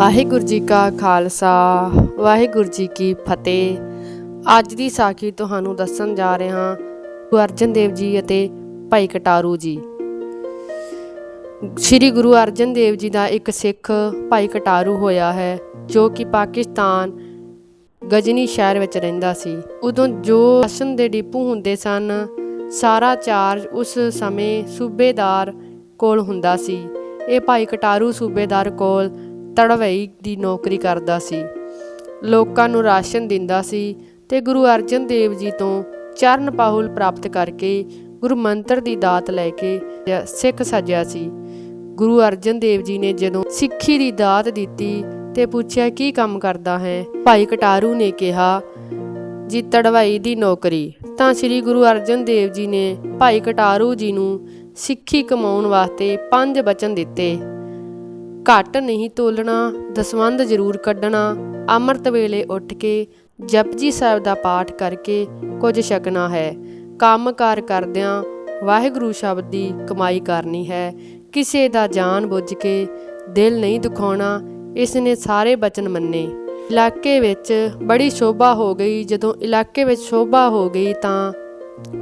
ਵਾਹਿਗੁਰੂ ਜੀ ਕਾ ਖਾਲਸਾ, ਵਾਹਿਗੁਰੂ ਜੀ ਕੀ ਫਤਿਹ। ਅੱਜ ਦੀ ਸਾਖੀ ਤੁਹਾਨੂੰ ਦੱਸਣ ਜਾ ਰਹੇ ਹਾਂ, ਗੁਰੂ ਅਰਜਨ ਦੇਵ ਜੀ ਅਤੇ ਭਾਈ ਕਟਾਰੂ ਜੀ। ਸ੍ਰੀ ਗੁਰੂ ਅਰਜਨ ਦੇਵ ਜੀ ਦਾ ਇੱਕ ਸਿੱਖ ਭਾਈ ਕਟਾਰੂ ਹੋਇਆ ਹੈ, ਜੋ ਕਿ ਪਾਕਿਸਤਾਨ ਗਜਨੀ ਸ਼ਹਿਰ ਵਿੱਚ ਰਹਿੰਦਾ ਸੀ। ਉਦੋਂ ਜੋ ਰਾਸ਼ਨ ਦੇ ਡਿਪੂ ਹੁੰਦੇ ਸਨ, ਸਾਰਾ ਚਾਰਜ ਉਸ ਸਮੇਂ ਸੂਬੇਦਾਰ ਕੋਲ ਹੁੰਦਾ ਸੀ। ਇਹ ਭਾਈ ਕਟਾਰੂ ਸੂਬੇਦਾਰ ਕੋਲ ਤੜਵਈ ਦੀ ਨੌਕਰੀ ਕਰਦਾ ਸੀ। ਲੋਕਾਂ ਨੂੰ ਰਾਸ਼ਨ ਦਿੰਦਾ ਸੀ ਤੇ ਗੁਰੂ ਅਰਜਨ ਦੇਵ ਜੀ ਤੋਂ ਚਰਨ ਪਾਹੁਲ ਪ੍ਰਾਪਤ ਕਰਕੇ ਗੁਰੂ ਮੰਤਰ ਦੀ ਦਾਤ ਲੈ ਕੇ ਸਿੱਖ ਸਜਿਆ ਸੀ। ਗੁਰੂ ਅਰਜਨ ਦੇਵ ਜੀ ਨੇ ਜਦੋਂ ਸਿੱਖੀ ਦੀ ਦਾਤ ਦਿੱਤੀ ਤੇ ਪੁੱਛਿਆ, ਕੀ ਕੰਮ ਕਰਦਾ ਹੈ? ਭਾਈ ਕਟਾਰੂ ਨੇ ਕਿਹਾ, ਜੀ ਤੜਵਾਈ ਦੀ ਨੌਕਰੀ। ਤਾਂ ਸ੍ਰੀ ਗੁਰੂ ਅਰਜਨ ਦੇਵ ਜੀ ਨੇ ਭਾਈ ਕਟਾਰੂ ਜੀ ਨੂੰ ਸਿੱਖੀ ਕਮਾਉਣ ਵਾਸਤੇ ਪੰਜ ਬਚਨ ਦਿੱਤੇ। ਘੱਟ ਨਹੀਂ ਤੋਲਣਾ, ਦਸਵੰਧ ਜ਼ਰੂਰ ਕੱਢਣਾ। ਅੰਮ੍ਰਿਤ ਵੇਲੇ ਉੱਠ ਕੇ ਜਪਜੀ ਸਾਹਿਬ ਦਾ ਪਾਠ ਕਰਕੇ ਕੁਝ ਛਕਣਾ ਹੈ। ਕੰਮਕਾਰ ਕਰਦਿਆਂ ਵਾਹਿਗੁਰੂ ਸ਼ਬਦ ਦੀ ਕਮਾਈ ਕਰਨੀ ਹੈ। ਕਿਸੇ ਦਾ ਜਾਨ ਬੁੱਝ ਕੇ ਦਿਲ ਨਹੀਂ ਦੁਖਾਉਣਾ, ਇਸ ਨੇ ਸਾਰੇ ਬਚਨ ਮੰਨੇ। ਇਲਾਕੇ ਵਿੱਚ ਬੜੀ ਸ਼ੋਭਾ ਹੋ ਗਈ। ਜਦੋਂ ਇਲਾਕੇ ਵਿੱਚ ਸ਼ੋਭਾ ਹੋ ਗਈ ਤਾਂ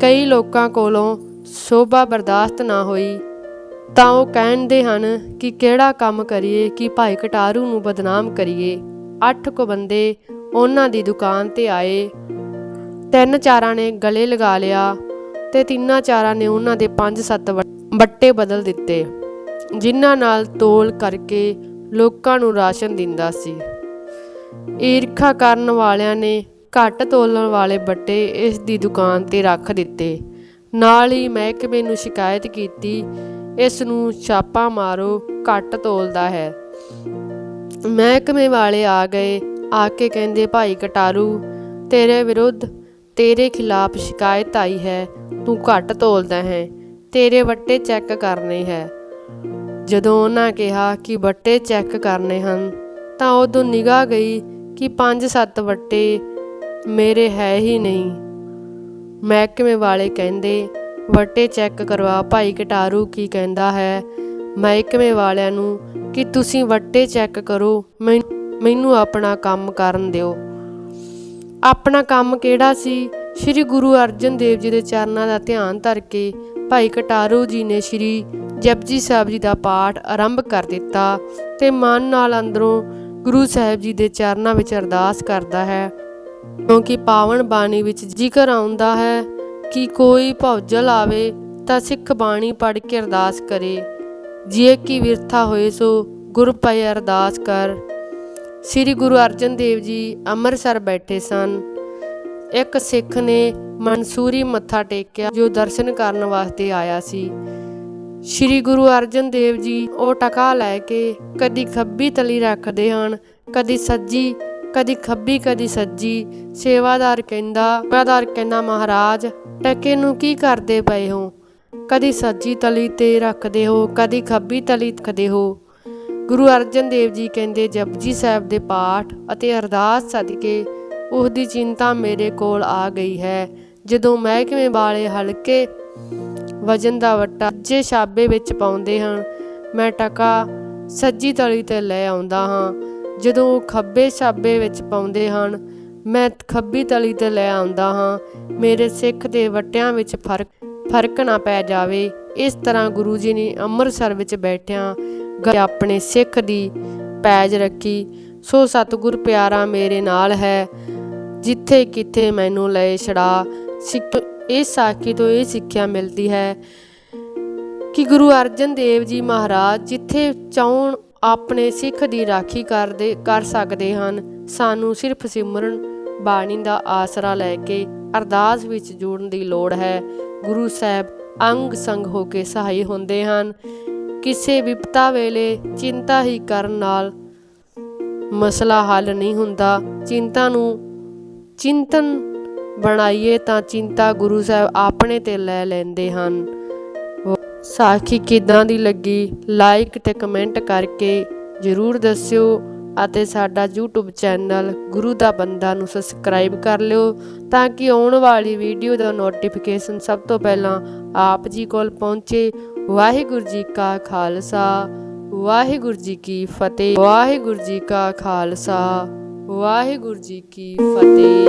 ਕਈ ਲੋਕਾਂ ਕੋਲੋਂ ਸ਼ੋਭਾ ਬਰਦਾਸ਼ਤ ਨਾ ਹੋਈ। ਤਾਂ ਉਹ ਕਹਿੰਦੇ ਹਨ ਕਿ ਕਿਹੜਾ ਕੰਮ ਕਰੀਏ ਕਿ ਭਾਈ ਕਟਾਰੂ ਨੂੰ ਬਦਨਾਮ ਕਰੀਏ? ਅੱਠ ਕੁ ਬੰਦੇ ਉਹਨਾਂ ਦੀ ਦੁਕਾਨ ਤੇ ਆਏ। ਤਿੰਨ ਚਾਰਾਂ ਨੇ ਗਲੇ ਲਗਾ ਲਿਆ ਤੇ ਤਿੰਨਾਂ ਚਾਰਾਂ ਨੇ ਉਹਨਾਂ ਦੇ ਪੰਜ ਸੱਤ ਬੱਟੇ ਬਦਲ ਦਿੱਤੇ, ਜਿਨ੍ਹਾਂ ਨਾਲ ਤੋਲ ਕਰਕੇ ਲੋਕਾਂ ਨੂੰ ਰਾਸ਼ਨ ਦਿੰਦਾ ਸੀ। ਈਰਖਾ ਕਰਨ ਵਾਲਿਆਂ ਨੇ ਘੱਟ ਤੋਲਣ ਵਾਲੇ ਬੱਟੇ ਇਸ ਦੀ ਦੁਕਾਨ ਤੇ ਰੱਖ ਦਿੱਤੇ। ਨਾਲ ਹੀ ਮਹਿਕਮੇ ਨੂੰ ਸ਼ਿਕਾਇਤ ਕੀਤੀ ਇਸ ਨੂੰ ਛਾਪਾ ਮਾਰੋ, ਘੱਟ ਤੋਲਦਾ ਹੈ। ਮਹਿਕਮੇ ਵਾਲੇ ਆ ਗਏ, ਆ ਕੇ ਕਹਿੰਦੇ, ਭਾਈ ਕਟਾਰੂ, ਤੇਰੇ ਵਿਰੁੱਧ ਤੇਰੇ ਖਿਲਾਫ ਸ਼ਿਕਾਇਤ ਆਈ ਹੈ, ਤੂੰ ਘੱਟ ਤੋਲਦਾ ਹੈ, ਤੇਰੇ ਵੱਟੇ ਚੈੱਕ ਕਰਨੇ ਹੈ। ਜਦੋਂ ਉਹਨਾਂ ਕਿਹਾ ਕਿ ਵੱਟੇ ਚੈੱਕ ਕਰਨੇ ਹਨ, ਤਾਂ ਉਦੋਂ ਨਿਗਾਹ ਗਈ ਕਿ 5-7 ਵੱਟੇ ਮੇਰੇ ਹੈ ਹੀ ਨਹੀਂ। ਮਹਿਕਮੇ ਵਾਲੇ ਕਹਿੰਦੇ ਵੱਟੇ ਚੈੱਕ ਕਰਵਾ, ਭਾਈ ਕਟਾਰੂ ਕੀ ਕਹਿੰਦਾ ਹੈ? ਮਹਿਕਮੇ ਵਾਲਿਆਂ ਨੂੰ ਕਿ ਤੁਸੀਂ ਵੱਟੇ ਚੈੱਕ ਕਰੋ, ਮੈਨੂੰ ਆਪਣਾ ਕੰਮ ਕਰਨ ਦਿਓ। ਆਪਣਾ ਕੰਮ ਕਿਹੜਾ ਸੀ? ਸ੍ਰੀ ਗੁਰੂ ਅਰਜਨ ਦੇਵ ਜੀ ਦੇ ਚਰਨਾਂ ਦਾ ਧਿਆਨ ਧਰ ਕੇ ਭਾਈ ਕਟਾਰੂ ਜੀ ਨੇ ਸ੍ਰੀ ਜਪਜੀ ਸਾਹਿਬ ਜੀ ਦਾ ਪਾਠ ਆਰੰਭ ਕਰ ਦਿੱਤਾ ਤੇ ਮਨ ਨਾਲ ਅੰਦਰੋਂ ਗੁਰੂ ਸਾਹਿਬ ਜੀ ਦੇ ਚਰਨਾਂ ਵਿੱਚ ਅਰਦਾਸ ਕਰਦਾ ਹੈ। ਕਿਉਂਕਿ ਪਾਵਨ ਬਾਣੀ ਵਿੱਚ ਜ਼ਿਕਰ ਆਉਂਦਾ ਹੈ ਕਿ ਕੋਈ ਭੌਜਲ ਆਵੇ ਤਾਂ ਸਿੱਖ ਬਾਣੀ ਪੜ੍ਹ ਕੇ ਅਰਦਾਸ ਕਰੇ। ਜੇ ਕੀ ਵਿਰਥਾ ਹੋਏ ਸੋ ਗੁਰ ਪਏ ਅਰਦਾਸ ਕਰ। ਸ੍ਰੀ ਗੁਰੂ ਅਰਜਨ ਦੇਵ ਜੀ ਅੰਮ੍ਰਿਤਸਰ ਬੈਠੇ ਸਨ। ਇੱਕ ਸਿੱਖ ਨੇ ਮਨਸੂਰੀ ਮੱਥਾ ਟੇਕਿਆ ਜੋ ਦਰਸ਼ਨ ਕਰਨ ਵਾਸਤੇ ਆਇਆ ਸੀ। ਸ੍ਰੀ ਗੁਰੂ ਅਰਜਨ ਦੇਵ ਜੀ ਉਹ ਟਕਾ ਲੈ ਕੇ ਕਦੀ ਖੱਬੀ ਤਲੀ ਰੱਖਦੇ ਹਨ, ਕਦੀ ਸੱਜੀ ਕਦੀ ਖੱਬੀ, ਕਦੀ ਸੱਜੀ, ਸੇਵਾਦਾਰ ਕਹਿੰਦਾ ਸੇਵਾਦਾਰ ਕਹਿੰਦਾ, ਮਹਾਰਾਜ, ਟਕੇ ਨੂੰ ਕੀ ਕਰਦੇ ਪਏ ਹੋ? ਕਦੀ ਸੱਜੀ ਤਲੀ ਤੇ ਰੱਖਦੇ ਹੋ, ਕਦੀ ਖੱਬੀ ਤਲੀ ਰੱਖਦੇ ਹੋ। ਗੁਰੂ ਅਰਜਨ ਦੇਵ ਜੀ ਕਹਿੰਦੇ, ਜਪਜੀ ਸਾਹਿਬ ਦੇ ਪਾਠ ਅਤੇ ਅਰਦਾਸ ਸਦਕੇ ਉਸ ਦੀ ਚਿੰਤਾ ਮੇਰੇ ਕੋਲ ਆ ਗਈ ਹੈ। ਜਦੋਂ ਮਹਿਕਮੇ ਵਾਲੇ ਹਲਕੇ ਵਜਨ ਦਾ ਵੱਟਾ ਜੇ ਛਾਬੇ ਵਿੱਚ ਪਾਉਂਦੇ ਹਨ ਮੈਂ ਟਕਾ ਸੱਜੀ ਤਲੀ ਤੇ ਲੈ ਆਉਂਦਾ ਹਾਂ। ਜਦੋਂ ਖੱਬੇ ਛਾਬੇ ਵਿੱਚ ਪਾਉਂਦੇ ਹਨ, ਮੈਂ ਖੱਬੀ ਤਲੀ ਤੇ ਲੈ ਆਉਂਦਾ ਹਾਂ। ਮੇਰੇ ਸਿੱਖ ਦੇ ਵਟਿਆਂ ਵਿੱਚ ਫ਼ਰਕ ਫ਼ਰਕ ਨਾ ਪੈ ਜਾਵੇ। ਇਸ ਤਰ੍ਹਾਂ ਗੁਰੂ ਜੀ ਨੇ ਅੰਮ੍ਰਿਤਸਰ ਵਿੱਚ ਬੈਠਿਆਂ ਆਪਣੇ ਸਿੱਖ ਦੀ ਪੈਜ ਰੱਖੀ। ਸੋ ਸਤਿਗੁਰ ਪਿਆਰਾ ਮੇਰੇ ਨਾਲ ਹੈ, ਜਿੱਥੇ ਕਿਥੇ ਮੈਨੂੰ ਲਏ ਛੜਾ ਸਿੱਖ ਇਸ ਸਾਖੀ ਤੋਂ ਇਹ ਸਿੱਖਿਆ ਮਿਲਦੀ ਹੈ ਕਿ ਗੁਰੂ ਅਰਜਨ ਦੇਵ ਜੀ ਮਹਾਰਾਜ ਜਿੱਥੇ ਚਾਹਣ ਆਪਣੇ ਸਿੱਖ ਦੀ ਰਾਖੀ ਕਰਦੇ, ਕਰ ਸਕਦੇ ਹਨ। ਸਾਨੂੰ ਸਿਰਫ ਸਿਮਰਨ, ਬਾਣੀ ਦਾ ਆਸਰਾ ਲੈ ਕੇ ਅਰਦਾਸ ਵਿੱਚ ਜੁੜਨ ਦੀ ਲੋੜ ਹੈ। ਗੁਰੂ ਸਾਹਿਬ ਅੰਗ ਸੰਗ ਹੋ ਕੇ ਸਹਾਈ ਹੁੰਦੇ ਹਨ। ਕਿਸੇ ਵਿਪਤਾ ਵੇਲੇ ਚਿੰਤਾ ਹੀ ਕਰਨ ਨਾਲ ਮਸਲਾ ਹੱਲ ਨਹੀਂ ਹੁੰਦਾ। ਚਿੰਤਾ ਨੂੰ ਚਿੰਤਨ ਬਣਾਈਏ ਤਾਂ ਚਿੰਤਾ ਗੁਰੂ ਸਾਹਿਬ ਆਪਣੇ ਤੇ ਲੈ ਲੈਂਦੇ ਹਨ। ਸਾਖੀ ਕਿਦਾਂ ਦੀ ਲੱਗੀ ਲਾਈਕ ਤੇ ਕਮੈਂਟ ਕਰਕੇ ਜਰੂਰ ਦੱਸਿਓ ਅਤੇ ਸਾਡਾ YouTube ਚੈਨਲ ਗੁਰੂ ਦਾ ਬੰਦਾ ਨੂੰ ਸਬਸਕ੍ਰਾਈਬ ਕਰ ਲਿਓ ਤਾਂ ਕਿ ਆਉਣ ਵਾਲੀ ਵੀਡੀਓ ਦਾ ਨੋਟੀਫਿਕੇਸ਼ਨ ਸਭ ਤੋਂ ਪਹਿਲਾਂ ਆਪ ਜੀ ਕੋਲ ਪਹੁੰਚੇ। ਵਾਹਿਗੁਰੂ ਜੀ ਕਾ ਖਾਲਸਾ, ਵਾਹਿਗੁਰੂ ਜੀ ਕੀ ਫਤਿਹ, ਵਾਹਿਗੁਰੂ ਜੀ ਕਾ ਖਾਲਸਾ, ਵਾਹਿਗੁਰੂ ਜੀ ਕੀ ਫਤਿਹ।